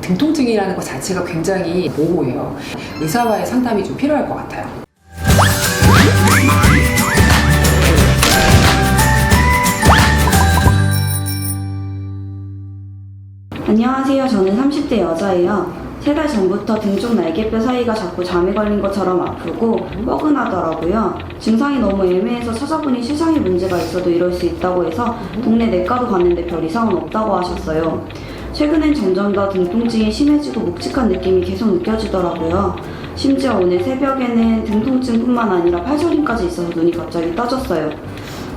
등통증이라는 것 자체가 굉장히 모호해요. 의사와의 상담이 좀 필요할 것 같아요. 안녕하세요. 저는 30대 여자예요. 세달 전부터 등 쪽 날개뼈 사이가 자꾸 잠이 걸린 것처럼 아프고 뻐근하더라고요. 증상이 너무 애매해서 찾아보니 시장에 문제가 있어도 이럴 수 있다고 해서 동네 내과도 갔는데 별 이상은 없다고 하셨어요. 최근엔 점점 더 등통증이 심해지고 묵직한 느낌이 계속 느껴지더라고요. 심지어 오늘 새벽에는 등통증뿐만 아니라 팔저림까지 있어서 눈이 갑자기 떠졌어요.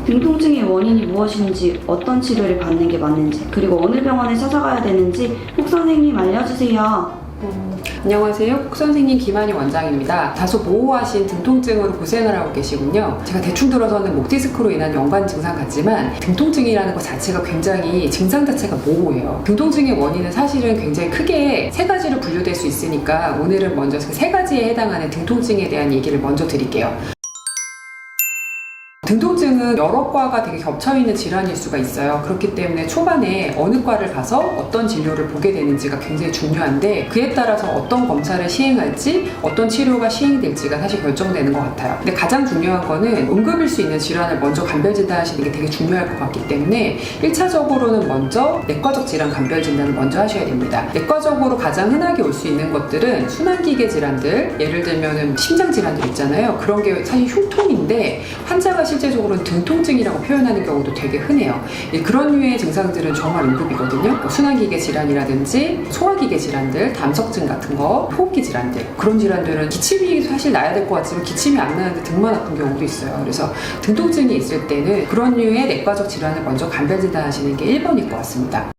등통증의 원인이 무엇인지 어떤 치료를 받는 게 맞는지 그리고 어느 병원에 찾아가야 되는지 혹 선생님 알려주세요. 안녕하세요. 콕 선생님 김한희 원장입니다. 다소 모호하신 등통증으로 고생을 하고 계시군요. 제가 대충 들어서는 목 디스크로 인한 연관 증상 같지만 등통증이라는 것 자체가 굉장히 증상 자체가 모호해요. 등통증의 원인은 사실은 굉장히 크게 세 가지로 분류될 수 있으니까 오늘은 먼저 그 세 가지에 해당하는 등통증에 대한 얘기를 먼저 드릴게요. 등통증은 여러 과가 되게 겹쳐있는 질환일 수가 있어요. 그렇기 때문에 초반에 어느 과를 가서 어떤 진료를 보게 되는지가 굉장히 중요한데 그에 따라서 어떤 검사를 시행할지 어떤 치료가 시행될지가 사실 결정되는 것 같아요. 근데 가장 중요한 거는 응급일 수 있는 질환을 먼저 간별 진단하시는 게 되게 중요할 것 같기 때문에 1차적으로는 먼저 내과적 질환 간별 진단을 먼저 하셔야 됩니다. 내과적으로 가장 흔하게 올 수 있는 것들은 순환기계 질환들, 예를 들면 심장 질환들 있잖아요. 그런 게 사실 흉통인데 환자가 실 제적으로는 등통증이라고 표현하는 경우도 되게 흔해요. 예, 그런 류의 증상들은 정말 응급이거든요. 뭐 순환기계 질환이라든지 소화기계 질환들, 담석증 같은 거, 호흡기 질환들 그런 질환들은 기침이 사실 나야 될 것 같지만 기침이 안 나는데 등만 아픈 경우도 있어요. 그래서 등통증이 있을 때는 그런 류의 내과적 질환을 먼저 간별 진단하시는 게 1번일 것 같습니다.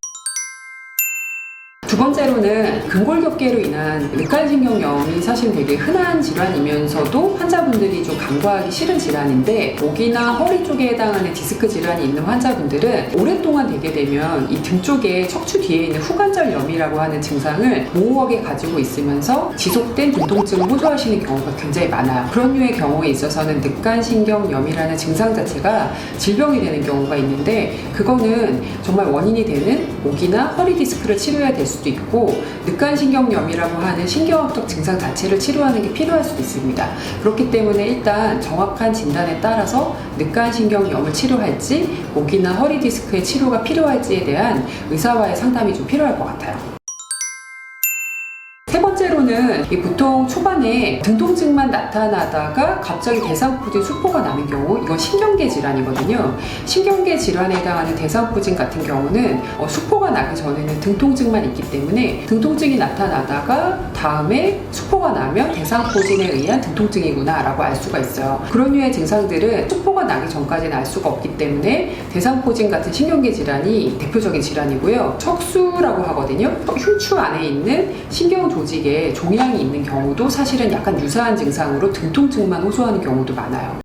두 번째로는 근골격계로 인한 늑간신경염이 사실 되게 흔한 질환이면서도 환자분들이 좀 간과하기 싫은 질환인데 목이나 허리 쪽에 해당하는 디스크 질환이 있는 환자분들은 오랫동안 되게 되면 이 등 쪽에 척추 뒤에 있는 후관절염이라고 하는 증상을 모호하게 가지고 있으면서 지속된 등통증을 호소하시는 경우가 굉장히 많아요. 그런 류의 경우에 있어서는 늑간신경염이라는 증상 자체가 질병이 되는 경우가 있는데 그거는 정말 원인이 되는 목이나 허리 디스크를 치료해야 될 수도 있고 늑간신경염이라고 하는 신경학적 증상 자체를 치료하는 게 필요할 수도 있습니다. 그렇기 때문에 일단 정확한 진단에 따라서 늑간신경염을 치료할지 목이나 허리 디스크의 치료가 필요할지에 대한 의사와의 상담이 좀 필요할 것 같아요. 이 보통 초반에 등통증만 나타나다가 갑자기 대상포진 수포가 나는 경우 이건 신경계 질환이거든요. 신경계 질환에 해당하는 대상포진 같은 경우는 어, 수포가 나기 전에는 등통증만 있기 때문에 등통증이 나타나다가 다음에 수포가 나면 대상포진에 의한 등통증이구나라고 알 수가 있어요. 그런 류의 증상들은 수포가 나기 전까지는 알 수가 없기 때문에 대상포진 같은 신경계 질환이 대표적인 질환이고요. 척수라고 하거든요. 흉추 안에 있는 신경 조직에 종양이 있는 경우도 사실은 약간 유사한 증상으로 등통증만 호소하는 경우도 많아요.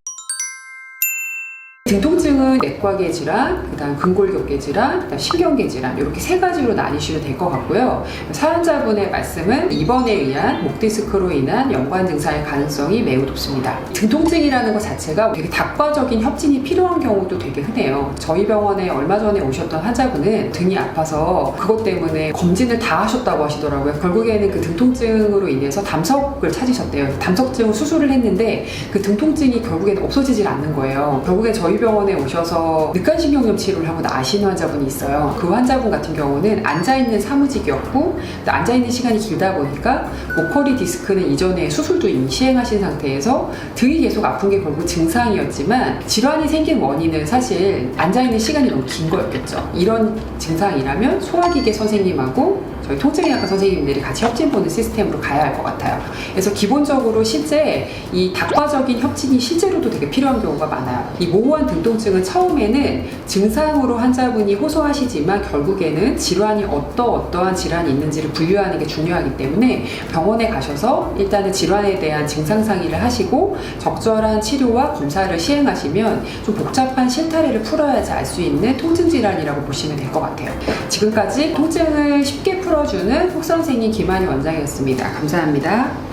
등통증은 내과계 질환, 그다음 근골격계 질환, 그다음 신경계 질환 이렇게 세 가지로 나뉘시면 될 것 같고요. 사연자분의 말씀은 입원에 의한 목 디스크로 인한 연관 증상의 가능성이 매우 높습니다. 등통증이라는 것 자체가 되게 닭과적인 협진이 필요한 경우도 되게 흔해요. 저희 병원에 얼마 전에 오셨던 환자분은 등이 아파서 그것 때문에 검진을 다 하셨다고 하시더라고요. 결국에는 그 등통증으로 인해서 담석을 찾으셨대요. 담석증 수술을 했는데 그 등통증이 결국에는 없어지질 않는 거예요. 결국에 저희 병원에 오셔서 늑간신경염 치료를 하고 나신 환자분이 있어요. 그 환자분 같은 경우는 앉아있는 사무직이었고 또 앉아있는 시간이 길다 보니까 목허리 디스크는 이전에 수술도 이미 시행하신 상태에서 등이 계속 아픈 게 결국 증상이었지만 질환이 생긴 원인은 사실 앉아있는 시간이 너무 긴 거였겠죠. 이런 증상이라면 소화기계 선생님하고 저희 통증의학과 선생님들이 같이 협진 보는 시스템으로 가야 할 것 같아요. 그래서 기본적으로 실제 이 닭과적인 협진이 실제로도 되게 필요한 경우가 많아요. 이 모호한 등통증은 처음에는 증상으로 환자분이 호소하시지만 결국에는 질환이 어떠 어떠한 질환이 있는지를 분류하는 게 중요하기 때문에 병원에 가셔서 일단은 질환에 대한 증상 상의를 하시고 적절한 치료와 검사를 시행하시면 좀 복잡한 실타래를 풀어야지 알 수 있는 통증 질환이라고 보시면 될 것 같아요. 지금까지 통증을 쉽게 풀어주는 혹 선생님 김한희 원장이었습니다. 감사합니다.